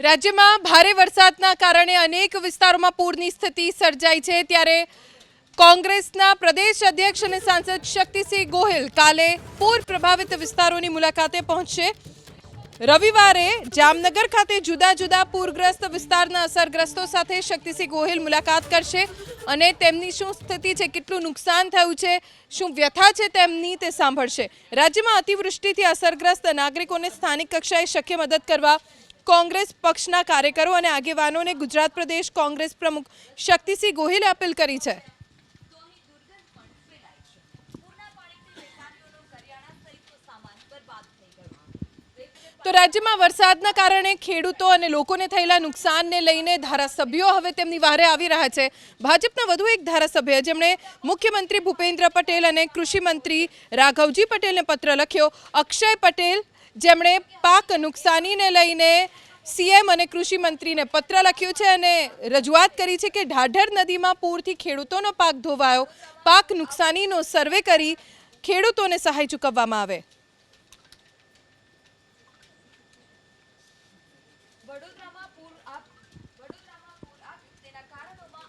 રાજ્યમાં ભારે વરસાદના કારણે અનેક વિસ્તારોમાં પૂરની સ્થિતિ સર્જાઈ છે. ત્યારે કોંગ્રેસના પ્રદેશ અધ્યક્ષ અને સાંસદ શક્તિસિંહ ગોહિલ કાલે પૂર પ્રભાવિત વિસ્તારોની મુલાકાતે પહોંચશે. રવિવારે જામનગર ખાતે જુદા જુદા પૂરગ્રસ્ત વિસ્તારના અસરગ્રસ્તો સાથે શક્તિસિંહ ગોહિલ મુલાકાત કરશે અને તેમની શું સ્થિતિ છે, કેટલું નુકસાન થયું છે, શું વ્યથા છે તેમની તે સાંભળશે. રાજ્યમાં અતિવૃષ્ટિથી અસરગ્રસ્ત નાગરિકોને સ્થાનિક કક્ષાએ શક્ય મદદ કરવા કોંગ્રેસ પક્ષના કાર્યકરો અને આગેવાનોને ગુજરાત પ્રદેશ કોંગ્રેસ પ્રમુખ શક્તિસિંહ ગોહિલે અપીલ કરી છે. તો રાજ્યમાં વરસાદના કારણે ખેડૂતો અને લોકોને થયેલા નુકસાનને લઈને ધારાસભ્યો હવે તેમની વારે આવી રહ્યા છે. ભાજપના વધુ એક ધારાસભ્ય જેમણે મુખ્યમંત્રી ભૂપેન્દ્ર પટેલ અને કૃષિમંત્રી રાઘવજી પટેલને પત્ર લખ્યો, અક્ષય પટેલ જેમણે પાક નુકસાનીને લઈને સીએમ અને કૃષિ મંત્રીને પત્ર લખ્યું છે અને રજૂઆત કરી છે કે ઢાઢર નદીમાં પૂરથી ખેડૂતોનો પાક ધોવાયો, પાક નુકસાનીનો સર્વે કરી ખેડૂતોને સહાય ચૂકવવામાં આવે.